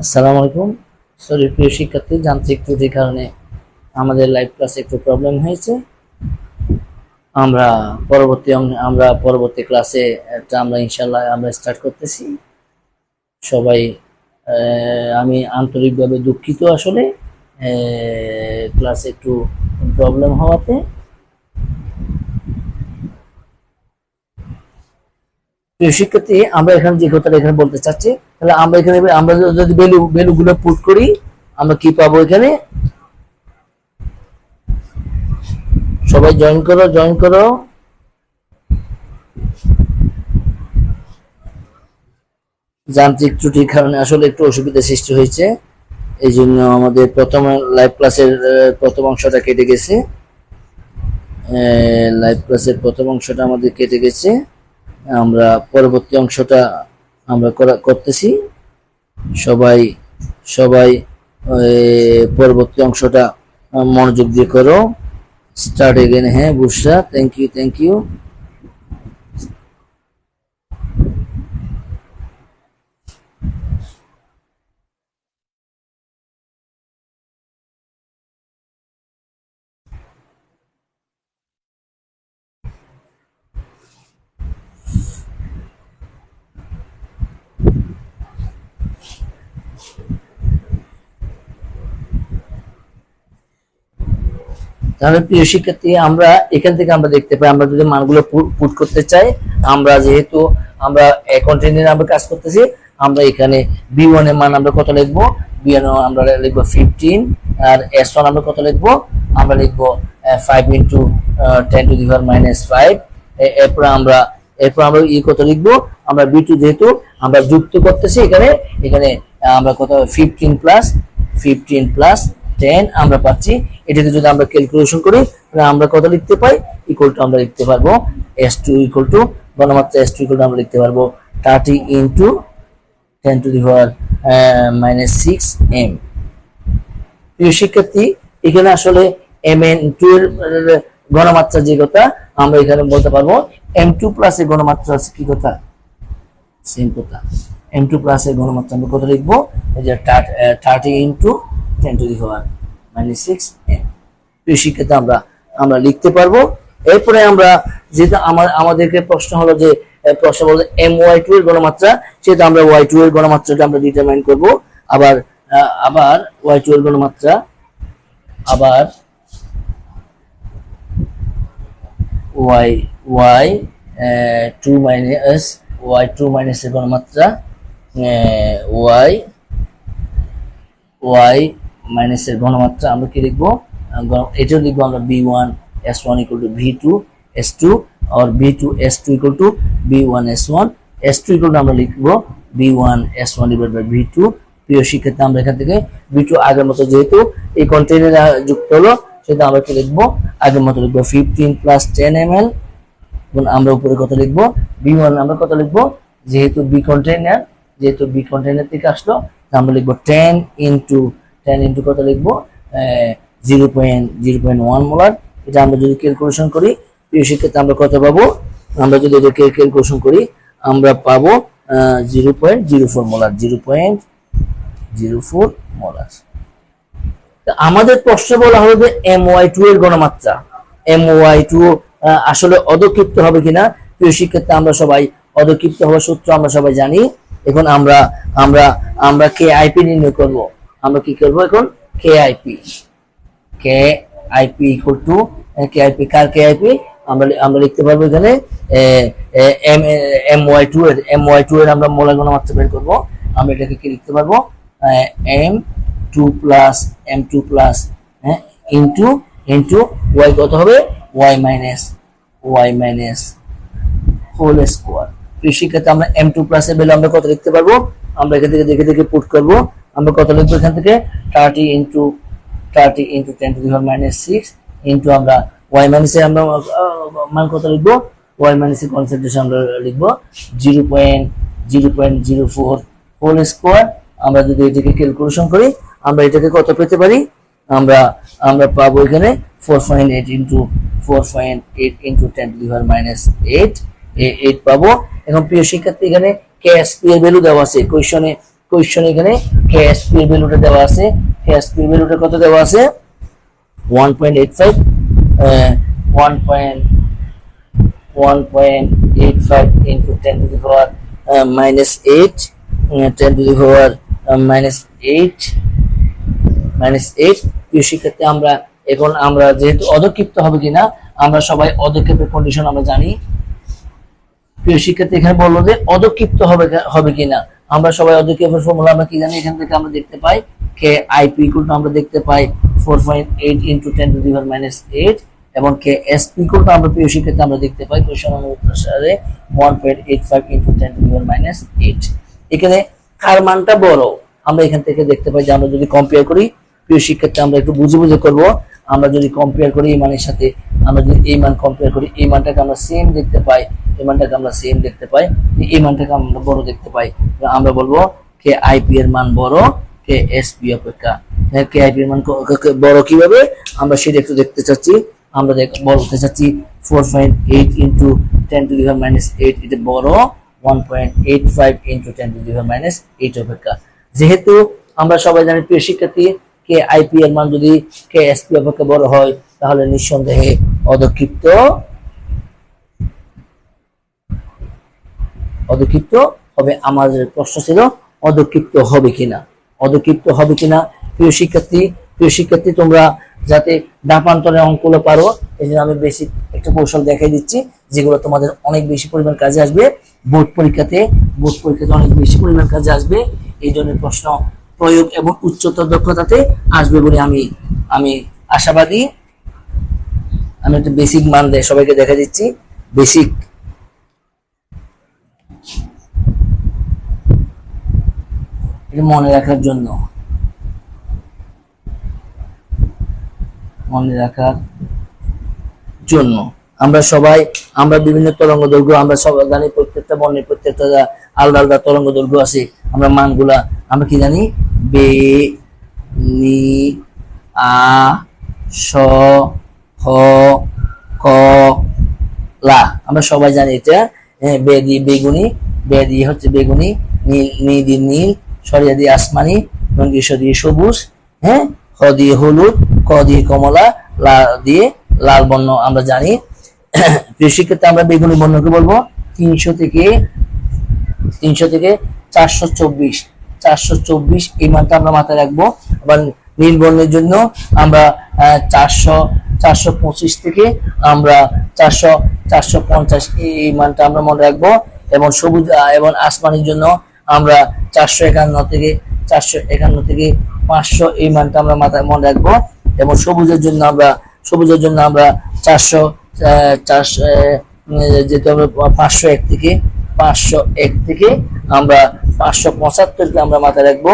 আসসালামু আলাইকুম। সরি, প্রিয় শিক্ষার্থী, যান্ত্রিক ত্রুটির কারণে আমাদের লাইভ ক্লাসে একটু প্রবলেম হয়েছে। আমরা পরবর্তী আমরা পরবর্তী ক্লাসে একটা আমরা ইনশাল্লাহ আমরা স্টার্ট করতেছি। সবাই আমি আন্তরিকভাবে দুঃখিত আসলে ক্লাসে একটু প্রবলেম হওয়াতে। শিক্ষার্থী, আমরা এখানে যে কথাটা এখানে বলতে চাচ্ছি, তাহলে আমরা এখানে, আমরা যদি ভ্যালু ভ্যালু গুলো পুট করি, আমরা কি পাবো এখানে? সবাই জয়েন করো জয়েন করো। যান্ত্রিক ত্রুটির কারণে আসলে একটু অসুবিধা সৃষ্টি হয়েছে। এই জন্য আমাদের প্রথম লাইভ ক্লাসের প্রথম অংশটা কেটে গেছে। লাইভ ক্লাসের প্রথম অংশটা আমাদের কেটে গেছে। আমরা পরবর্তী অংশটা আমরা করা করতেছি। সবাই সবাই পরবর্তী অংশটা মনোযোগ দিয়ে করো। স্টার্ট এগেন হ্যাঁ Bushra thank you thank you তাহলে প্রিয় শিক্ষার্থী, আমরা এখান থেকে আমরা দেখতে পাই, আমরা যদি মানগুলো পুট করতে চাই, আমরা যেহেতু আমরা কন্টেন্টে আমরা কাজ করতেছি, আমরা এখানে বি ওয়ানের মান আমরা কত লিখব? বি ওয়ান আমরা লিখব ফিফটিন আর এস ওয়ান আমরা কত লিখব? আমরা লিখব five into ten to the power minus five এরপর আমরা এরপর আমরা ই কত লিখব? আমরা বি টু যেহেতু আমরা যুক্ত করতেছি এখানে এখানে আমরা কত fifteen plus fifteen plus ten আমরা পাচ্ছি এটাকে যদি আমরা ক্যালকুলেশন করি, তাহলে আমরা কত লিখতে পাই? ইকুয়াল টু আমরা লিখতে পারব এস টু ইকুয়াল টু গণমাত্রা এস টু ইকুয়াল টু আমরা লিখতে পারব thirty into ten to the power minus six M প্রিয় শিক্ষার্থী, এখানে আসলে এম এন টু এর গণমাত্রা যে কথা, আমরা এখানে বলতে পারব এম টু প্লাস এর গণমাত্রা আছে কি কথা? সেম কথা। এম টু প্লাস এর গণমাত্রা আমরা কত লিখব? এই যে thirty into ten to the power minus six M প্রিয় শিক্ষার্থী, আমরা আমরা লিখতে পারব। এরপরে আমরা যেটা আমার আমাদেরকে প্রশ্ন হলো যে প্রশ্ন বলতে এম ওয়াই টু এর গণমাত্রা সেটা আমরা ওয়াই টু এর গণমাত্রাটা আমরা ডিটারমাইন করব। আবার আবার ওয়াই টু এর গণমাত্রা, আবার Y Y two minus Y two মাইনাসের গণমাত্রা ওয়াই ওয়াই মাইনাসের ঘনমাত্রা আমরা কি লিখব? এটাও লিখব আমরা B one S one equal to V two S two R B two S two equal to B one S one S two equal আমরা লিখব B one S one divide by V two প্রিয় শিক্ষার্থী, আমরা এখান থেকে B two আগের মতো যেহেতু এই কন্টেনারে যুক্ত হলো সেটা আমরা কি লিখব? আগের মতো লিখব fifteen plus ten M L আমরা উপরে কত লিখব? বি ওয়ান আমরা কত লিখব? যেহেতু বি কন্টেইনার যেহেতু বি কন্টেইনার থেকে আসলো আমরা লিখব টেন ইন্টু টেন ইন্টু কত লিখব? Zero point zero point one molar এটা আমরা যদি ক্যালকুলেশন করি, প্রিয় শিক্ষার্থী, আমরা কত পাবো? আমরা যদি এটাকে ক্যালকুলেশন করি, আমরা পাবো zero point zero four molar zero point zero four molar আমাদের প্রশ্নে বলা হলো যে এম ওয়াই টু এর গণমাত্রা এম ওয়াই টু আসলে অদক্ষিপ্ত হবে কিনা? প্রিয় শিক্ষার্থী, আমরা সবাই অদক্ষিপ্ত হওয়ার সূত্র আমরা সবাই জানি। এখন আমরা আমরা আমরা কে আইপি নির্ণয় করব? আমরা কি করব এখন? K IP K IP equal to K IP car K IP আমরা আমরা লিখতে পারব এখানে এম এম ওয়াই টু এর এম ওয়াই টু এর আমরা মৌলিক গণমাত্রা বের করব। আমরা এটাকে কি লিখতে পারব? M two plus M two plus হ্যাঁ ইন্টু ইন্টু ওয়াই কত হবে? Y minus Y minus whole square কৃষিক্ষেত্রে আমরা এম টু প্লাস এর ভ্যালু আমরা কত লিখতে পারব? আমরা এখান থেকে দেখে দেখে পুট করব। আমরা কত লিখব এখান থেকে? Thirty into thirty into ten to the power minus six into আমরা ওয়াই মাইনাসে আমরা মান কত লিখব? ওয়াই মাইনাসের কনসেন্ট্রেশন আমরা লিখব zero point zero point zero four whole square আমরা যদি এটাকে ক্যালকুলেশন করি, আমরা এটাকে কত পেতে পারি? আমরা আমরা পাবো এখানে four point eight into four point eight into ten to the power minus eight eight পাবো। এখন প্রিয় শিক্ষার্থী, এখানে ক্যাশ এর ভ্যালু দেওয়া আছে। কোয়েশনে কোয়েশন এখানে কেএসপি এর ভ্যালুটা দেওয়া আছে। কেএসপি এর ভ্যালুটা কত দেওয়া আছে? One point eight five one point one point eight five into ten to the power minus eight ten to the power minus eight minus eight প্রিয় শিক্ষার্থী, আমরা এখন আমরা যেহেতু অদক্ষিপ্ত হবে কিনা, আমরা সবাই অদক্ষেপের কন্ডিশন আমরা জানি। প্রিয় শিক্ষার্থী, এখানে বলল যে অদক্ষিপ্ত হবে হবে কিনা? আমরা সবাই অদক্ষেপের ফর্মুলা আমরা কি জানি? এখান থেকে আমরা দেখতে পাই কে আইপি ইকুয়াল আমরা দেখতে পাই four point eight into ten to the power minus eight এবং কে এসপি ইকুয়াল আমরা প্রিয় শিক্ষার্থী আমরা দেখতে পাই কোয়েশন অনুসারে one point eight five into ten to the power minus eight এখানে কার মানটা বড়? আমরা এখান থেকে দেখতে পাই যে আমরা যদি কম্পেয়ার করি, প্রিয় শিক্ষার্থী, আমরা একটু বুঝে বুঝে করব। আমরা যদি কম্পেয়ার করি এই মানের সাথে, আমরা যদি এই মান কম্পেয়ার করি, এই মানটাকে আমরা সেম দেখতে পাই, এই মানটাকে আমরা সেম দেখতে পাই, এই মানটাকে আমরা বড় দেখতে পাই। আমরা বলব কে আইপি এর মান বড় কে এসপি অপেক্ষা। কে আইপি এর মান বড় কীভাবে? আমরা সেটা একটু দেখতে চাচ্ছি। আমরা বলতে চাচ্ছি four point eight into ten to the power minus eight এটা বড় one point eight five into ten to the power minus eight অপেক্ষা। যেহেতু আমরা সবাই জানি প্রিয় শিক্ষার্থী কে আইপি এর মান যদি কে এসপি অপেক্ষা বড় হয়, তাহলে নিঃসন্দেহে অদক্ষিপ্ত অদক্ষিপ্ত হবে আমাদের প্রশ্ন ছিল, অদক্ষিপ্ত হবে কিনা? অদক্ষিপ্ত হবে কিনা? প্রিয় শিক্ষার্থী প্রিয় শিক্ষার্থী, তোমরা যাতে ডাপান্তরে অঙ্কগুলো পারো, এই জন্য আমি বেসিক একটা কৌশল দেখাই দিচ্ছি, যেগুলো তোমাদের অনেক বেশি পরিমাণ কাজে আসবে। বোর্ড পরীক্ষাতে বোর্ড পরীক্ষাতে অনেক বেশি পরিমাণ কাজে আসবে। এই জন্য প্রশ্ন প্রয়োগ এবং উচ্চতর দক্ষতাতে আসবে বলে আমি আমি আশাবাদী। আমি একটা বেসিক মান দেয় সবাইকে দেখা দিচ্ছি। বেসিক মনে রাখার জন্য। মনে রাখার জন্য। আমরা সবাই, আমরা বিভিন্ন তরঙ্গ দৈর্ঘ্য, আমরা সবাই জানি প্রত্যেকটা বর্ণের প্রত্যেকটা আলাদা আলাদা তরঙ্গ দৈর্ঘ্য আছে। আমরা মানগুলা আমরা কি জানি? বে নি আ স হ ক লা। আমরা সবাই জানি এটা হ্যাঁ, বে দিয়ে বেগুনি বে দিয়ে হচ্ছে বেগুনি নীল নি দিয়ে নীল সরিয়া দিয়ে আসমানি নঙ্গিস দিয়ে সবুজ হ্যাঁ হ দিয়ে হলুদ ক দিয়ে কমলা লা দিয়ে লাল বর্ণ আমরা জানি। শিক্ষার্থী আমরা বেগুনি বর্ণকে বলব তিনশো থেকে তিনশো থেকে চারশো চব্বিশ। চারশো চব্বিশ এই মানটা আমরা মাথায় রাখব। আবার নীল বর্ণের জন্য আমরা চারশো চারশো পঁচিশ থেকে আমরা চারশো চারশো পঞ্চাশ এই মানটা আমরা মনে রাখব। এবং সবুজ এবং আসমানের জন্য আমরা চারশো একান্ন থেকে, চারশো একান্ন থেকে পাঁচশো এই মানটা আমরা মাথায় মনে রাখব। এবং সবুজের জন্য আমরা, সবুজের জন্য আমরা চারশো চারশো যেহেতু আমরা পাঁচশো এক থেকে পাঁচশো এক থেকে আমরা পাঁচশো পঁচাত্তরকে আমরা মাথায় রাখব।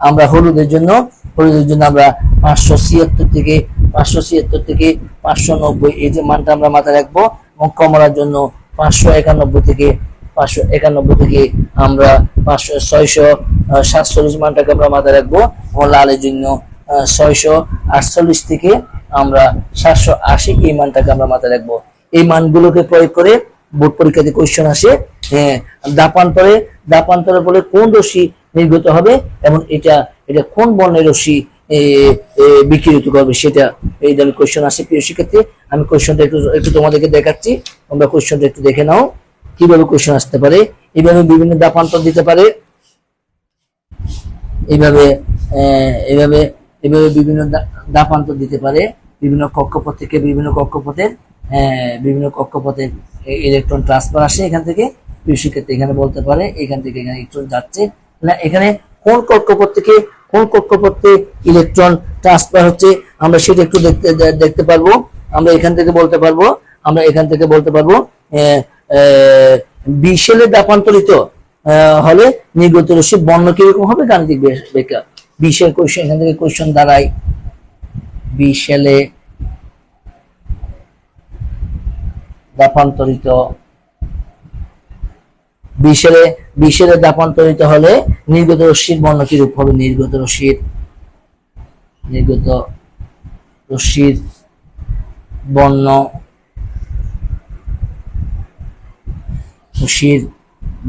আমরা হলুদের জন্য হলুদের জন্য আমরা পাঁচশো ছিয়াত্তর থেকে, পাঁচশো ছিয়াত্তর থেকে পাঁচশো নব্বই এই যে মানটা আমরা মাথায় রাখব। এবং কমলার জন্য পাঁচশো একানব্বই থেকে, পাঁচশো একানব্বই থেকে আমরা পাঁচশো ছয়শো সাতচল্লিশ মানটাকে আমরা মাথায় রাখব। এবং লালের জন্য ছয়শো আটচল্লিশ থেকে আমরা সাতশো আশি এই মানটাকে আমরা মাথায় রাখব। এই মানগুলোকে প্রয়োগ করে বোর্ড পরীক্ষাতে কোয়েশ্চেন আসে। হ্যাঁ দাপান্তরে দাপান্তরে বলে কোন রশ্মি নির্গত হবে এবং এটা এটা কোন বর্ণের রশ্মি বিকিরিত করবে সেটা এই ধরনের কোয়েশ্চেন আসে। প্রিয় শিক্ষার্থী, আমি কোয়েশ্চনটা একটু একটু তোমাদেরকে দেখাচ্ছি। তোমরা কোয়েশ্চনটা একটু দেখে নাও, কীভাবে কোয়েশ্চেন আসতে পারে। এইভাবে বিভিন্ন দাপান্তর দিতে পারে। এইভাবে এইভাবে এইভাবে বিভিন্ন দাপান্তর দিতে পারে। বিভিন্ন কক্ষপথ থেকে বিভিন্ন কক্ষপথের বিভিন্ন কক্ষপথের ইলেকট্রন ট্রান্সফার আসে এখান থেকে। প্রিয় এখানে বলতে পারে এখান থেকে এখানে ইলেকট্রন যাচ্ছে। না এখানে কোন কক্ষপথ থেকে কোন কক্ষপথে ইলেকট্রন ট্রান্সফার হচ্ছে আমরা সেটা একটু দেখতে দেখতে পারব। আমরা এখান থেকে বলতে পারব আমরা এখান থেকে বলতে পারব বিশেলে দাপান্তরিত আহ, হলে নির্গত রশ্মি বর্ণ কীরকম হবে? গাণিতিক বে- ব্যাখ্যা। বিশের কোয়েশ্চেন এখান থেকে কোয়েশ্চেন দাঁড়ায়। বিশেলে বিশেরে বিশেরে দাপান্তরিত হলে নির্গত রশ্মির বর্ণ কিরূপ হবে নির্গত রশ্মির নির্গত রশ্মির বর্ণ রশ্মির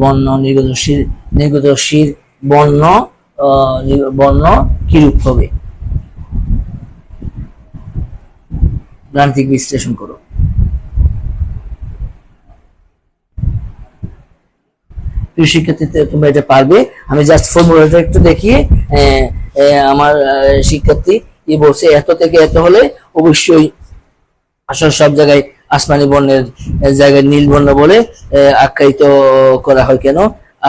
বর্ণ, নির্গত রশ্মির নির্গত রশ্মির বর্ণ বর্ণ কিরূপ হবে? গাণিতিক বিশ্লেষণ করো। প্রিয় শিক্ষার্থী তোমরা এটা পারবে। আমি জাস্ট ফর্মুলাটা একটু দেখিয়ে আমার শিক্ষার্থী কি বলছে, এত থেকে এত হলে অবশ্যই আসলে সব জায়গায় আসমানি বর্ণের জায়গায় নীল বর্ণ বলে আখ্যায়িত করা হয় কেন?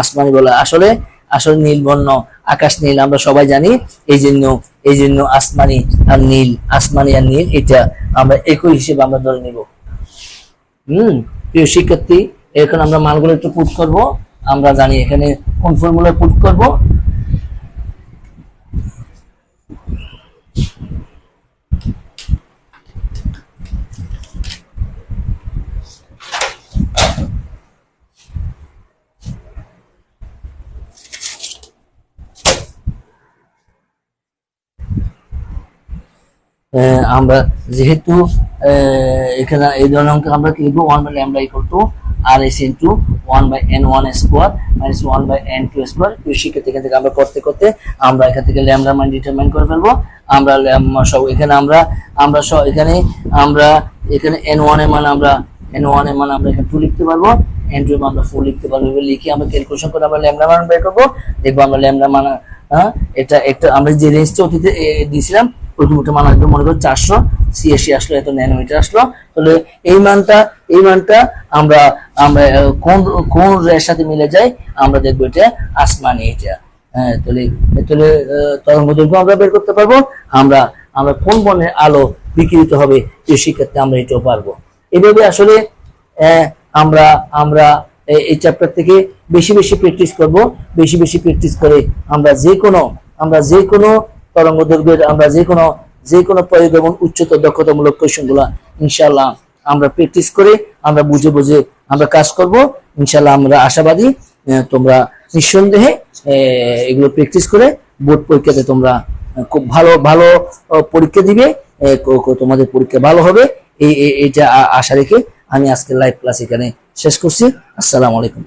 আসমানি বলে আসলে আসলে নীল বর্ণ, আকাশ নীল, আমরা সবাই জানি, এই জন্য এই জন্য আসমানি আর নীল, আসমানি আর নীল, এটা আমরা একই হিসেবে আমরা ধরে নিব। হম, প্রিয় শিক্ষার্থী, এখন আমরা মানগুলো একটু পুট করব। আমরা জানি এখানে কোন ফর্মুলা পুট করব? আমরা যেহেতু এখানে এই ধরনের অঙ্ক আমরা কি লিখব? One by lambda equal to R S into one by N one square minus one by N two square শিক্ষার্থী এখান থেকে আমরা করতে করতে আমরা এখান থেকে ল্যামডা মান ডিটারমাইন করে ফেলব। আমরা সব এখানে আমরা আমরা সব এখানে, আমরা এখানে এন ওয়ানের মান আমরা এন ওয়ানের মান আমরা এখানে টু লিখতে পারব। এন টু এর মান আমরা ফোর লিখতে পারব। এবার লিখে আমরা ক্যালকুলেশন করে আমরা ল্যামডা মান বের করব। দেখব আমরা ল্যামডা মান হ্যাঁ এটা একটা, আমরা যে রেঞ্জটা অতীতে দিয়েছিলাম একটা মান আসবে, মনে করো চারশো ছিয়াশি আসলো, এত ন্যানোমিটার আসলো। তাহলে এই মানটা এই মানটা আমরা আমরা কোন কোন রের সাথে মিলে যায়, আমরা দেখব এটা আসমানি এটা হ্যাঁ তাহলে তরঙ্গ দৈর্ঘ্য আমরা বের করতে পারব। আমরা আমরা কোন আলো বিকিরিত হবে শিক্ষার্থে আমরা এটাও পারব। এভাবে আসলে আমরা আমরা এই চ্যাপ্টার থেকে বেশি বেশি প্র্যাকটিস করব। বেশি বেশি প্র্যাকটিস করে আমরা যে কোনো, আমরা যে কোনো তরঙ্গ দৈর্ঘ্যের আমরা যে কোনো যে কোনো প্রয়োগ এবং উচ্চতর দক্ষতামূলক কোয়েশ্চেনগুলা ইনশাল্লাহ আমরা প্র্যাকটিস করে আমরা বুঝে বুঝে আমরা কাজ করব। ইনশাল্লাহ আমরা আশাবাদী তোমরা নিঃসন্দেহে এগুলো প্র্যাকটিস করে বোর্ড পরীক্ষাতে তোমরা খুব ভালো ভালো পরীক্ষা দিবে তোমাদের পরীক্ষা ভালো হবে। এই- এইটা আশা রেখে আমি আজকে লাইভ ক্লাস এখানে শেষ করছি। আসসালামু আলাইকুম।